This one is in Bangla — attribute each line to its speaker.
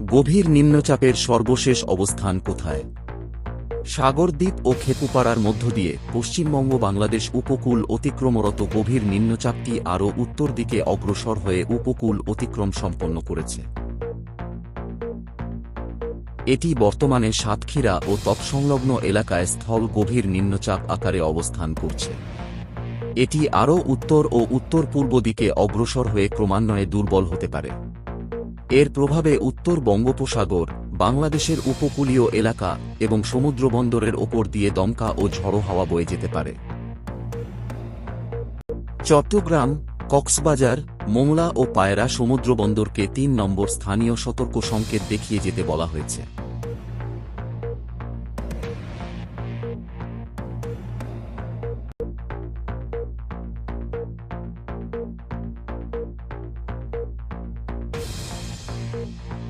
Speaker 1: গভীর নিম্নচাপের সর্বশেষ অবস্থান কোথায়? সাগরদ্বীপ ও খেপুপাড়ার মধ্য দিয়ে পশ্চিমবঙ্গ বাংলাদেশ উপকূল অতিক্রমরত গভীর নিম্নচাপটি আরও উত্তর দিকে অগ্রসর হয়ে উপকূল অতিক্রম সম্পন্ন করেছে। এটি বর্তমানে সাতক্ষীরা ও তৎসংলগ্ন এলাকায় স্থল গভীর নিম্নচাপ আকারে অবস্থান করছে। এটি আরও উত্তর ও উত্তর পূর্ব দিকে অগ্রসর হয়ে ক্রমান্বয়ে দুর্বল হতে পারে। এর প্রভাবে উত্তর বঙ্গোপসাগর, বাংলাদেশের উপকূলীয় এলাকা এবং সমুদ্রবন্দরের ওপর দিয়ে দমকা ও ঝড়ো হাওয়া বয়ে যেতে পারে। চট্টগ্রাম, কক্সবাজার, মোংলা ও পায়রা সমুদ্রবন্দরকে তিন নম্বর স্থানীয় সতর্ক সংকেত দেখিয়ে যেতে বলা হয়েছে। Thank you.